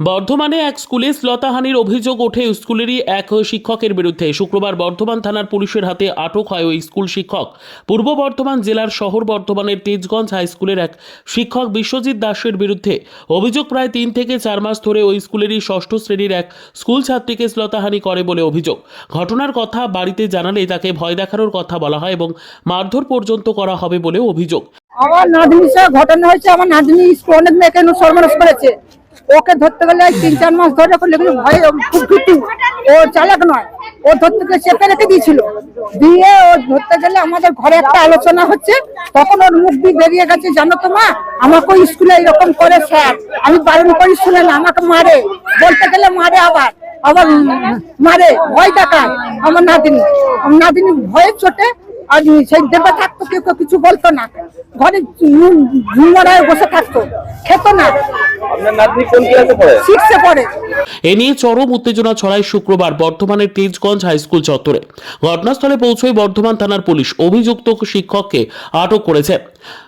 বর্ধমানে এক স্কুলে শ্লতাহানির অভিযোগ ওঠে স্কুলেরই এক শিক্ষকের বিরুদ্ধে। শুক্রবার বর্ধমান থানার পুলিশের হাতে আটক হয় ওই স্কুল শিক্ষক। পূর্ব বর্ধমান জেলার শহর বর্ধমানের তেজগঞ্জ হাই স্কুলের এক শিক্ষক বিশ্বজিৎ দাসের বিরুদ্ধে। অভিযোগ প্রায় তিন থেকে চার মাস ধরে ওই স্কুলেরই ষষ্ঠ শ্রেণির এক স্কুল ছাত্রীকে শ্লতাহানি করে বলে অভিযোগ। ঘটনার কথা বাড়িতে জানালে তাকে ভয় দেখানোর কথা বলা হয় এবং মারধর পর্যন্ত করা হবে বলেও অভিযোগ। আমার নাতনির ঘটনা হয়েছে। আমার নাতনি অনেক মেয়েকে সর্বনাশ করেছে। ওকে ধরতে গেলে তিন চার মাস ধরে করলে ভয় খুব ভীতু। ও চালাক নয়। ও ধরতে গেলে চেপে রেখে দিয়েছিল। দিয়ে ও ধরতে গেলে আমাদের ঘরে একটা আলোচনা হচ্ছে। তখন ওর মুখ দিয়ে বেরিয়ে গেছে, জানো তো মা, আমাকে স্কুলে এরকম করে স্যার। আমি বারণ করি শুনে না, আমাকে মারে। বলতে গেলে মারে আবার। আবার মারে। ভয় দেখায় আমার নাতনি। আমার নাতনি ভয়ে চোটে আর সেই দেবে থাকতো, কেউ কেউ কিছু বলতো না। ঘরে ঝুমরায় বসে থাকতো। খেত না। আপনার নাতনি কোন ক্লাসে পড়ে? শিখছে পড়ে। এ নিয়ে চরম উত্তেজনা ছড়ায় শুক্রবার বর্ধমানের তেজগঞ্জ হাই স্কুল চত্বরে। ঘটনাস্থলে পৌঁছয় বর্ধমান থানার পুলিশ। অভিযুক্ত শিক্ষককে আটক করেছে।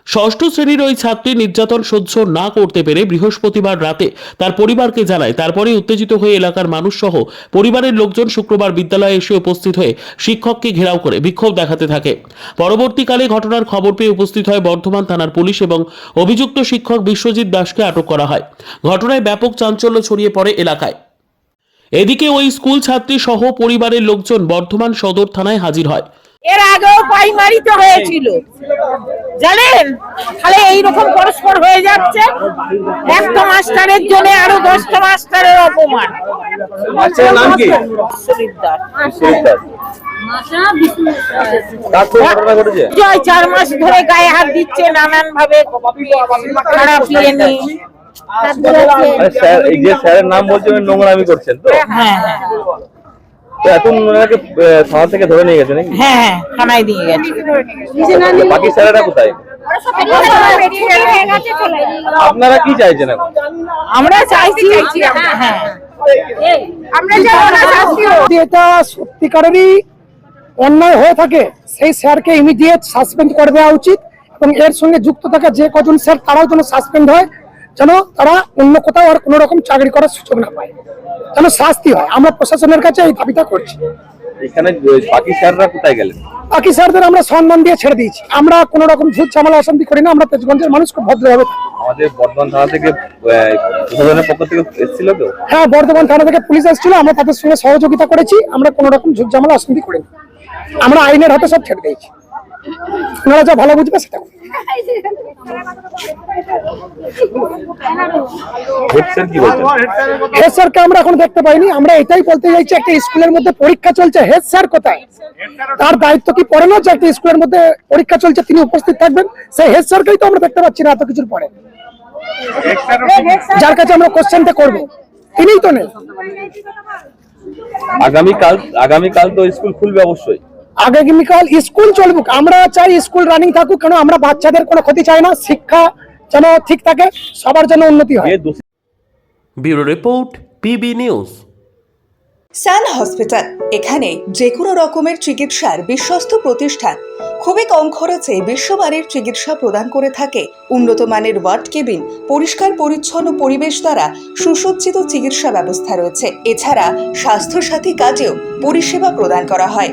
ষষ্ঠ শ্রেণির ওই ছাত্রী নির্যাতন সহ্য না করতে পেরে বৃহস্পতিবার রাতে তার পরিবারকে জানায় তারপরে উত্তেজিত হয়ে এলাকার মানুষ সহ পরিবারের লোকজন শুক্রবার বিদ্যালয়ে এসে উপস্থিত হয়ে শিক্ষককে ঘেরাও করে বিক্ষোভ দেখাতে থাকে। পরবর্তীকালে ঘটনার খবর পেয়ে উপস্থিত হয় বর্ধমান থানার পুলিশ এবং অভিযুক্ত শিক্ষক বিশ্বজিৎ দাসকে আটক করা হয়। ঘটনায় ব্যাপক চাঞ্চল্য ছড়িয়ে পড়ে এলাকায়। এদিকে ওই স্কুল ছাত্রী সহ পরিবারের লোকজন বর্ধমান সদর থানায় হাজির হয়। এর আগেও প্রাইমারিতে হয়েছিল। জানেন? তাহলে এইরকম পরস্পর হয়ে যাচ্ছে। একটা মাস্টারের জন্য আরও দশটা মাস্টারের অপমান। চার মাস ধরে গায়ে হাত দিচ্ছে নানান ভাবে খারাপ ইয়ে নিয়ে স্যার এই যে স্যারের নাম বলছে নোংরামি করছেন তো? হ্যাঁ হ্যাঁ। তো এখন ওনাকে থানা থেকে ধরে নিয়ে গেছে নাকি? হ্যাঁ হ্যাঁ থানায় দিয়ে গেছে। বাকি স্যারেরা কোথায়? আপনারা কি চাইছেন এখন? আমরা চাইছি হ্যাঁ। এটা সত্যিকারেরই অন্যায় হয়ে থাকে। সেই স্যারকে ইমিডিয়েট সাসপেন্ড করে দেওয়া উচিত এবং এর সঙ্গে যুক্ত থাকা যে কজন স্যার তারাও যেন সাসপেন্ড হয়। যেন তারা অন্য কোথাও আর কোনো রকম চাকরি করার সুযোগ না পায়। যেন শাস্তি হয়। আমরা প্রশাসনের কাছে এই দাবিটা করছি। এখানে বাকি স্যাররা কোথায় গেলেন? বাকি স্যারদের আমরা সম্মান দিয়ে ছেড়ে দিয়েছি। আমরা কোনো রকম ঝুট ঝামেলা অশান্তি করি না। আমরা তেজগঞ্জের মানুষ খুব ভদ্রভাবে। আমাদের বর্ধমান থানা থেকে প্রশাসনের পক্ষ থেকে এসেছিল তো? হ্যাঁ বর্ধমান থানা থেকে পুলিশ এসেছিল। আমরা তাদের সঙ্গে সহযোগিতা করেছি। আমরা কোনো রকম ঝুট ঝামেলা অশান্তি করিনি আমরা আইনের হাতে সব ছেড়ে দিয়েছি। ওনারা যা ভালো বুঝবে সেটা। হেড স্যার কি বলছেন? হেড স্যারকে আমরা এখন দেখতে পাইনি আমরা এটাই বলতে চাইছি একটা স্কুলের মধ্যে পরীক্ষা চলছে। হেড স্যার কোথায়? তার দায়িত্ব কি পড়ে না যে একটা স্কুলের মধ্যে পরীক্ষা চলছে তিনি উপস্থিত থাকবেন? সেই হেড স্যারকেই তো আমরা দেখতে পাচ্ছি না এত কিছুর পরে। যার কাছে আমরা কোশ্চেনটা করব। তিনিই তো নেই। আগামীকাল আগামীকাল তো স্কুল খুলবে অবশ্যই। আগামীকাল স্কুল চলবুক? আমরা চাই স্কুল রানিং থাকুক কেন আমরা বাচ্চাদের কোনো ক্ষতি চাই না? শিক্ষা যেন ঠিক থাকে সবার জন্য উন্নতি হয়। Bureau report PB news. Sun hospital এখানে যে কোনো রকমের চিকিৎসার বিশ্বস্ত প্রতিষ্ঠান। খুবই কম খরচে বিশ্বমানের চিকিৎসা প্রদান করে থাকে। উন্নত মানের ওয়ার্ড কেবিন পরিষ্কার পরিচ্ছন্ন পরিবেশ দ্বারা সুসজ্জিত চিকিৎসা ব্যবস্থা রয়েছে। এছাড়া স্বাস্থ্যসাথী কাজেও পরিষেবা প্রদান করা হয়।